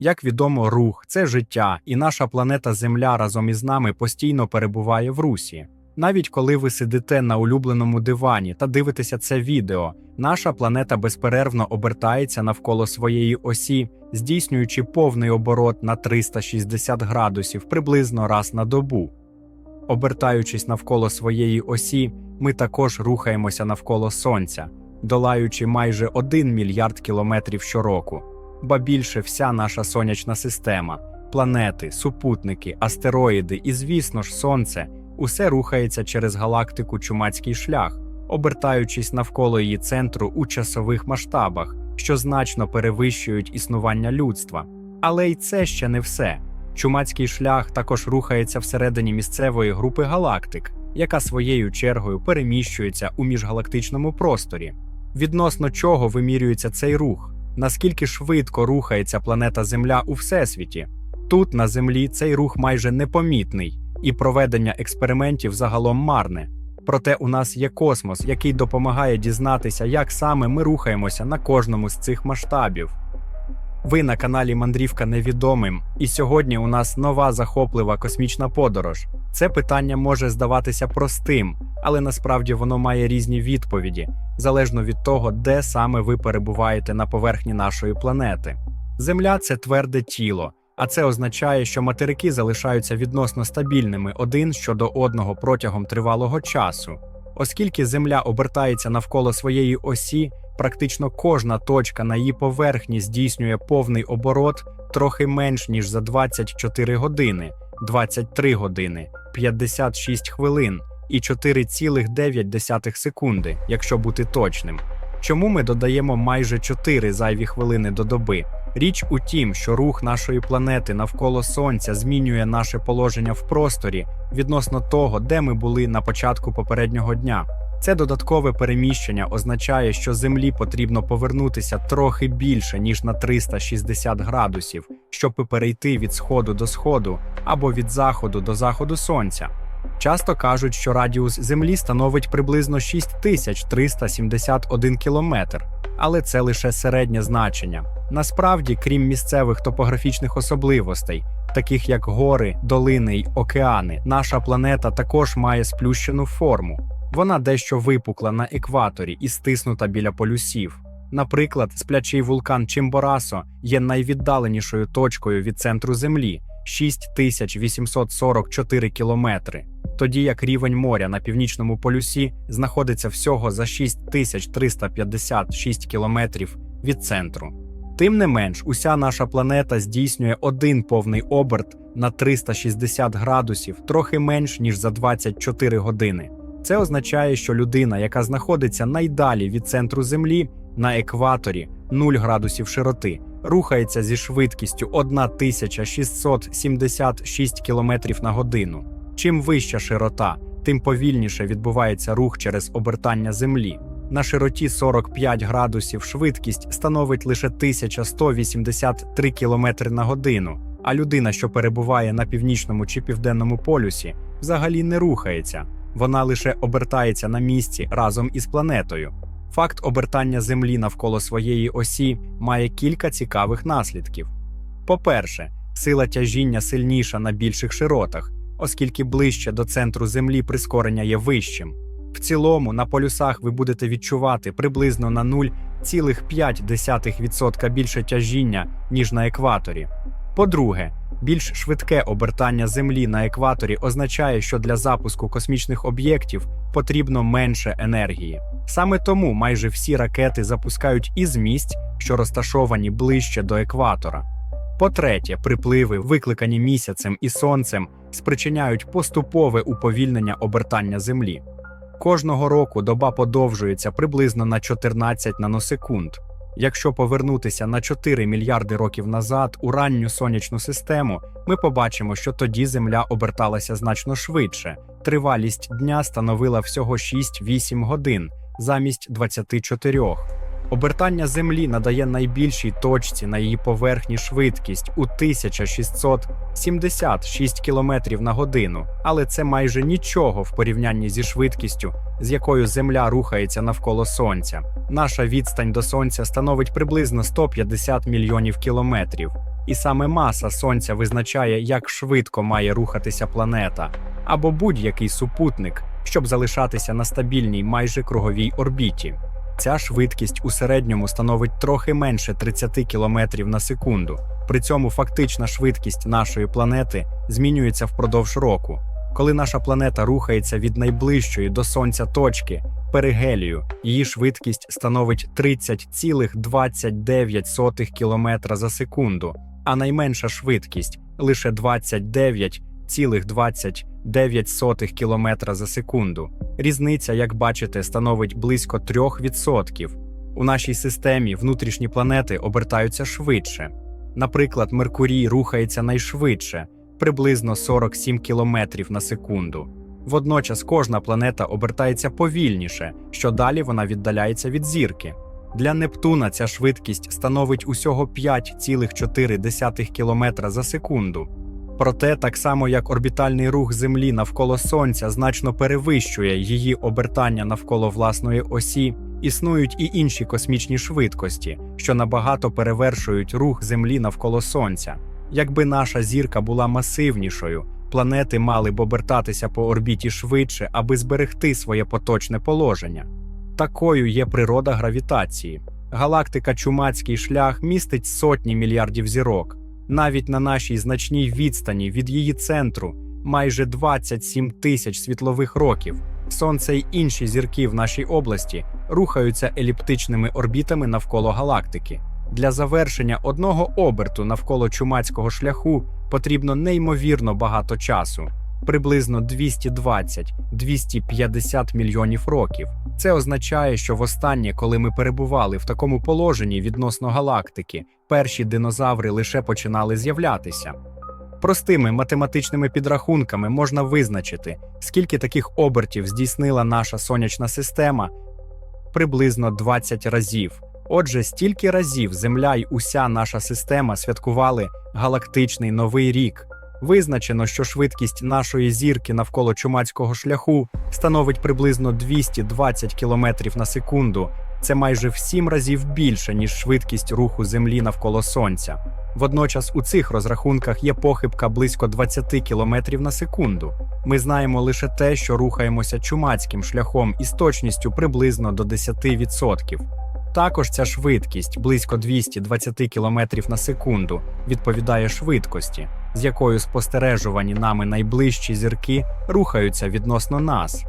Як відомо, рух це життя, і наша планета Земля разом із нами постійно перебуває в русі. Навіть коли ви сидите на улюбленому дивані та дивитеся це відео, наша планета безперервно обертається навколо своєї осі, здійснюючи повний оборот на 360 градусів приблизно раз на добу. Обертаючись навколо своєї осі, ми також рухаємося навколо Сонця, долаючи майже 1 мільярд кілометрів щороку. Ба більше вся наша сонячна система, планети, супутники, астероїди і, звісно ж, Сонце усе рухається через галактику Чумацький шлях, обертаючись навколо її центру у часових масштабах, що значно перевищують існування людства. Але й це ще не все. Чумацький шлях також рухається всередині місцевої групи галактик, яка своєю чергою переміщується у міжгалактичному просторі. Відносно чого вимірюється цей рух, наскільки швидко рухається планета Земля у всесвіті. Тут на Землі цей рух майже непомітний, і проведення експериментів загалом марне. Проте у нас є космос, який допомагає дізнатися, як саме ми рухаємося на кожному з цих масштабів. Ви на каналі Мандрівка Невідомим, і сьогодні у нас нова захоплива космічна подорож. Це питання може здаватися простим, але насправді воно має різні відповіді, залежно від того, де саме ви перебуваєте на поверхні нашої планети. Земля це тверде тіло, а це означає, що материки залишаються відносно стабільними один щодо одного протягом тривалого часу. Оскільки Земля обертається навколо своєї осі, практично кожна точка на її поверхні здійснює повний оборот трохи менш ніж за 24 години, 23 години, 56 хвилин і 4,9 секунди, якщо бути точним. Чому ми додаємо майже 4 зайві хвилини до доби? Річ у тім, що рух нашої планети навколо Сонця змінює наше положення в просторі відносно того, де ми були на початку попереднього дня. Це додаткове переміщення означає, що Землі потрібно повернутися трохи більше ніж на 360 градусів, щоб перейти від сходу до сходу або від заходу до заходу сонця. Часто кажуть, що радіус Землі становить приблизно 6371 кілометр, але це лише середнє значення. Насправді, крім місцевих топографічних особливостей, таких як гори, долини й океани, наша планета також має сплющену форму. Вона дещо випукла на екваторі і стиснута біля полюсів. Наприклад, сплячий вулкан Чимборасо є найвіддаленішою точкою від центру Землі 6844 кілометри, тоді як рівень моря на північному полюсі знаходиться всього за 6356 кілометрів від центру. Тим не менш, уся наша планета здійснює один повний оберт на 360 градусів, трохи менш ніж за 24 години. Це означає, що людина, яка знаходиться найдалі від центру Землі на екваторі 0 градусів широти, рухається зі швидкістю 1676 км на годину. Чим вища широта, тим повільніше відбувається рух через обертання Землі. На широті 45 градусів швидкість становить лише 1183 км на годину, а людина, що перебуває на північному чи південному полюсі, взагалі не рухається. Вона лише обертається на місці разом із планетою. Факт обертання Землі навколо своєї осі має кілька цікавих наслідків. По-перше, сила тяжіння сильніша на більших широтах, оскільки ближче до центру Землі прискорення є вищим. В цілому на полюсах ви будете відчувати приблизно на 0,5% більше тяжіння, ніж на екваторі. По-друге, більш швидке обертання Землі на екваторі означає, що для запуску космічних об'єктів потрібно менше енергії. Саме тому майже всі ракети запускають із місць, що розташовані ближче до екватора. По-третє, припливи, викликані місяцем і сонцем, спричиняють поступове уповільнення обертання Землі. Кожного року доба подовжується приблизно на 14 наносекунд. Якщо повернутися на 4 мільярди років назад у ранню сонячну систему, ми побачимо, що тоді Земля оберталася значно швидше. Тривалість дня становила всього 6-8 годин замість 24. Обертання Землі надає найбільшій точці на її поверхні швидкість у 1676 км на годину, але це майже нічого в порівнянні зі швидкістю, з якою Земля рухається навколо Сонця. Наша відстань до Сонця становить приблизно 150 мільйонів кілометрів. І саме маса Сонця визначає, як швидко має рухатися планета або будь-який супутник, щоб залишатися на стабільній майже круговій орбіті. Ця швидкість у середньому становить трохи менше 30 км на секунду. При цьому фактична швидкість нашої планети змінюється впродовж року. Коли наша планета рухається від найближчої до Сонця точки перигелію, її швидкість становить 30,29 км за секунду, а найменша швидкість лише 29,29 км за секунду. Різниця, як бачите, становить близько 3%. У нашій системі внутрішні планети обертаються швидше. Наприклад, Меркурій рухається найшвидше приблизно 47 км на секунду. Водночас кожна планета обертається повільніше, що далі вона віддаляється від зірки. Для Нептуна ця швидкість становить усього 5,4 км за секунду. Проте, так само як орбітальний рух Землі навколо Сонця значно перевищує її обертання навколо власної осі, існують і інші космічні швидкості, що набагато перевершують рух Землі навколо Сонця. Якби наша зірка була масивнішою, планети мали б обертатися по орбіті швидше, аби зберегти своє поточне положення. Такою є природа гравітації. Галактика Чумацький шлях містить сотні мільярдів зірок. Навіть на нашій значній відстані від її центру майже 27 тисяч світлових років. Сонце й інші зірки в нашій області рухаються еліптичними орбітами навколо галактики. Для завершення одного оберту навколо чумацького шляху потрібно неймовірно багато часу приблизно 220-250 мільйонів років. Це означає, що востаннє, коли ми перебували в такому положенні відносно галактики, перші динозаври лише починали з'являтися. Простими математичними підрахунками можна визначити, скільки таких обертів здійснила наша сонячна система приблизно 20 разів. Отже, стільки разів Земля й уся наша система святкували галактичний новий рік. Визначено, що швидкість нашої зірки навколо чумацького шляху становить приблизно 220 км на секунду. Це майже в сім разів більше, ніж швидкість руху Землі навколо Сонця. Водночас у цих розрахунках є похибка близько 20 км на секунду. Ми знаємо лише те, що рухаємося чумацьким шляхом із точністю приблизно до 10%. Також ця швидкість близько 220 км на секунду відповідає швидкості, з якою спостережувані нами найближчі зірки рухаються відносно нас.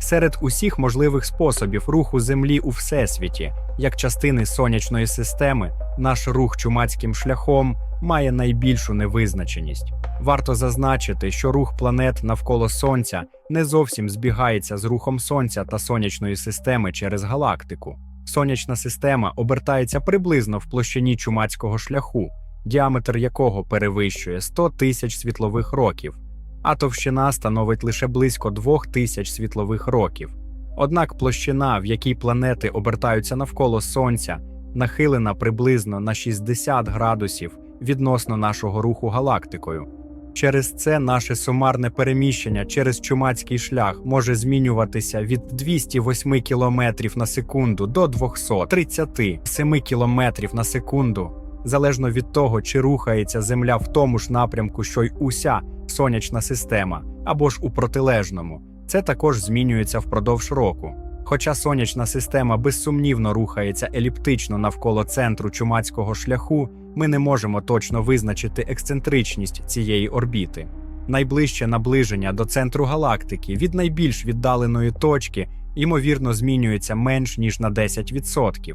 Серед усіх можливих способів руху Землі у всесвіті, як частини сонячної системи, наш рух чумацьким шляхом має найбільшу невизначеність. Варто зазначити, що рух планет навколо Сонця не зовсім збігається з рухом Сонця та сонячної системи через галактику. Сонячна система обертається приблизно в площині чумацького шляху, діаметр якого перевищує 100 тисяч світлових років, а товщина становить лише близько 2 тисяч світлових років. Однак площина, в якій планети обертаються навколо Сонця, нахилена приблизно на 60 градусів відносно нашого руху галактикою. Через це наше сумарне переміщення через чумацький шлях може змінюватися від 208 км на секунду до 237 км на секунду, залежно від того, чи рухається Земля в тому ж напрямку, що й уся сонячна система, або ж у протилежному. Це також змінюється впродовж року. Хоча сонячна система безсумнівно рухається еліптично навколо центру чумацького шляху, ми не можемо точно визначити ексцентричність цієї орбіти. Найближче наближення до центру галактики від найбільш віддаленої точки ймовірно змінюється менш ніж на 10%.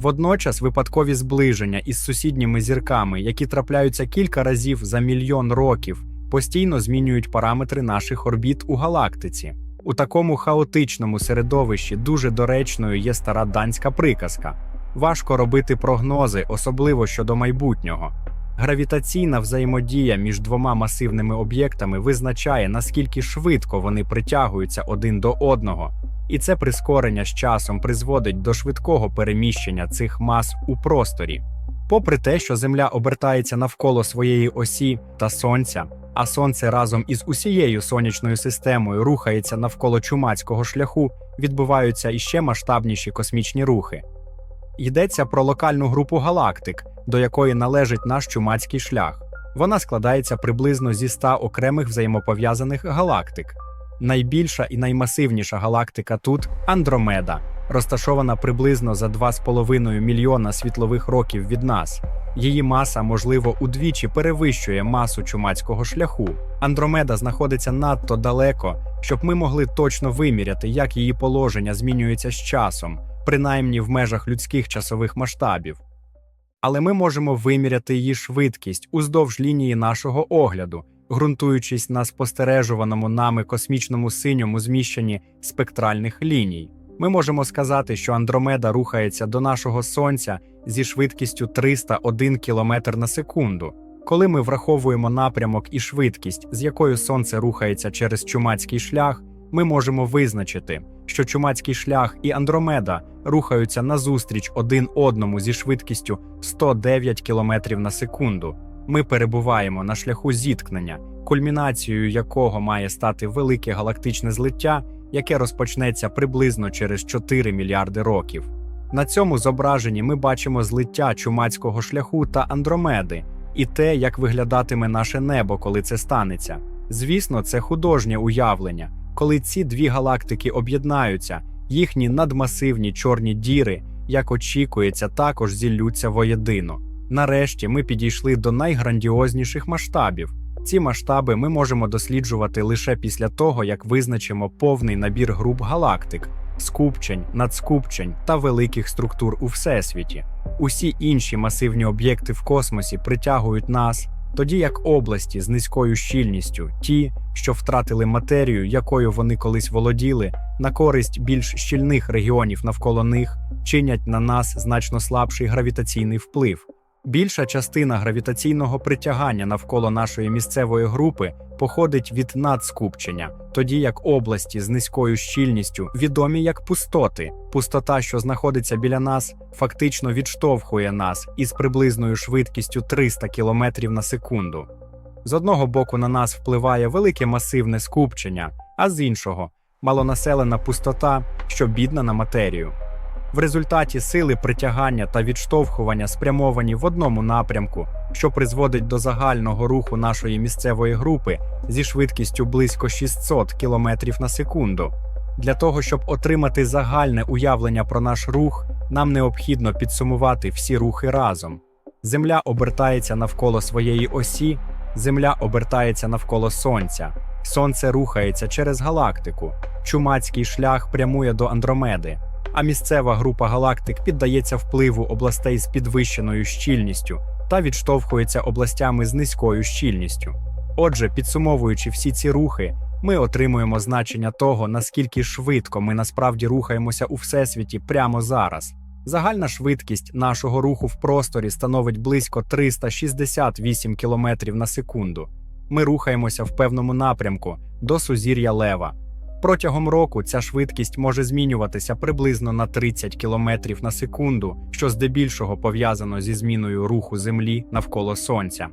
Водночас випадкові зближення із сусідніми зірками, які трапляються кілька разів за мільйон років, постійно змінюють параметри наших орбіт у галактиці. У такому хаотичному середовищі дуже доречною є стара данська приказка. Важко робити прогнози, особливо щодо майбутнього. Гравітаційна взаємодія між двома масивними об'єктами визначає, наскільки швидко вони притягуються один до одного, і це прискорення з часом призводить до швидкого переміщення цих мас у просторі. Попри те, що Земля обертається навколо своєї осі та Сонця, а Сонце разом із усією сонячною системою рухається навколо чумацького шляху, відбуваються іще масштабніші космічні рухи. Йдеться про локальну групу галактик, до якої належить наш чумацький шлях. Вона складається приблизно зі 100 окремих взаємопов'язаних галактик. Найбільша і наймасивніша галактика тут Андромеда, розташована приблизно за 2,5 мільйона світлових років від нас. Її маса, можливо, удвічі перевищує масу чумацького шляху. Андромеда знаходиться надто далеко, щоб ми могли точно виміряти, як її положення змінюється з часом, принаймні в межах людських часових масштабів. Але ми можемо виміряти її швидкість уздовж лінії нашого огляду, ґрунтуючись на спостережуваному нами космічному синьому зміщенні спектральних ліній. Ми можемо сказати, що Андромеда рухається до нашого сонця зі швидкістю 301 км на секунду. Коли ми враховуємо напрямок і швидкість, з якою сонце рухається через чумацький шлях, ми можемо визначити, що чумацький шлях і Андромеда рухаються назустріч один одному зі швидкістю 109 км на секунду. Ми перебуваємо на шляху зіткнення, кульмінацією якого має стати велике галактичне злиття, яке розпочнеться приблизно через 4 мільярди років. На цьому зображенні ми бачимо злиття чумацького шляху та Андромеди і те, як виглядатиме наше небо, коли це станеться. Звісно, це художнє уявлення. Коли ці дві галактики об'єднаються, їхні надмасивні чорні діри, як очікується, також зіллються воєдино. Нарешті ми підійшли до найграндіозніших масштабів. Ці масштаби ми можемо досліджувати лише після того, як визначимо повний набір груп галактик, скупчень, надскупчень та великих структур у всесвіті. Усі інші масивні об'єкти в космосі притягують нас, тоді як області з низькою щільністю, ті, що втратили матерію, якою вони колись володіли, на користь більш щільних регіонів навколо них, чинять на нас значно слабший гравітаційний вплив. Більша частина гравітаційного притягання навколо нашої місцевої групи походить від надскупчення, тоді як області з низькою щільністю відомі як пустоти. Пустота, що знаходиться біля нас, фактично відштовхує нас із приблизною швидкістю 300 км на секунду. З одного боку на нас впливає велике масивне скупчення, а з іншого малонаселена пустота, що бідна на матерію. В результаті сили притягання та відштовхування спрямовані в одному напрямку, що призводить до загального руху нашої місцевої групи зі швидкістю близько 600 км на секунду. Для того, щоб отримати загальне уявлення про наш рух, нам необхідно підсумувати всі рухи разом. Земля обертається навколо своєї осі, Земля обертається навколо Сонця. Сонце рухається через галактику. Чумацький шлях прямує до Андромеди а місцева група галактик піддається впливу областей з підвищеною щільністю та відштовхується областями з низькою щільністю. Отже, підсумовуючи всі ці рухи, ми отримуємо значення того, наскільки швидко ми насправді рухаємося у всесвіті прямо зараз. Загальна швидкість нашого руху в просторі становить близько 368 км на секунду. Ми рухаємося в певному напрямку до сузір'я Лева. Протягом року ця швидкість може змінюватися приблизно на 30 км на секунду, що здебільшого пов'язано зі зміною руху Землі навколо Сонця.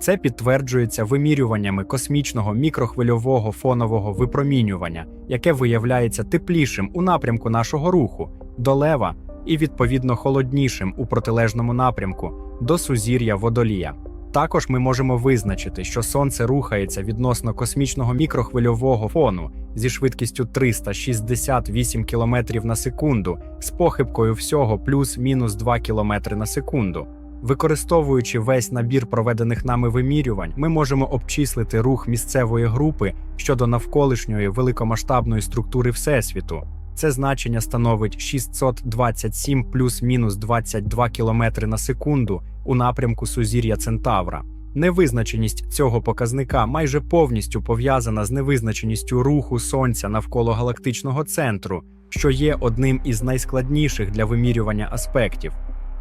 Це підтверджується вимірюваннями космічного мікрохвильового фонового випромінювання, яке виявляється теплішим у напрямку нашого руху до лева і відповідно холоднішим у протилежному напрямку до сузір'я водолія. Також ми можемо визначити, що сонце рухається відносно космічного мікрохвильового фону зі швидкістю 368 км на секунду з похибкою всього плюс-мінус 2 км на секунду. Використовуючи весь набір проведених нами вимірювань, ми можемо обчислити рух місцевої групи щодо навколишньої великомасштабної структури Всесвіту. Це значення становить 627 плюс-мінус 22 км на секунду у напрямку сузір'я Центавра. Невизначеність цього показника майже повністю пов'язана з невизначеністю руху Сонця навколо галактичного центру, що є одним із найскладніших для вимірювання аспектів.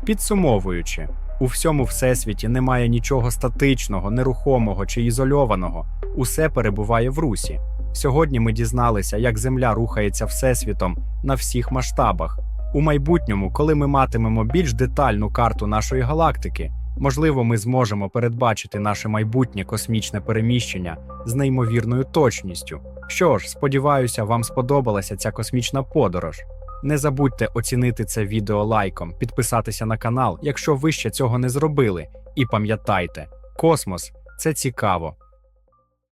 Підсумовуючи, у всьому всесвіті немає нічого статичного, нерухомого чи ізольованого, усе перебуває в русі. Сьогодні ми дізналися, як Земля рухається всесвітом на всіх масштабах. У майбутньому, коли ми матимемо більш детальну карту нашої галактики, можливо, ми зможемо передбачити наше майбутнє космічне переміщення з неймовірною точністю. Що ж, сподіваюся, вам сподобалася ця космічна подорож. Не забудьте оцінити це відео лайком, підписатися на канал, якщо ви ще цього не зробили. І пам'ятайте, космос це цікаво,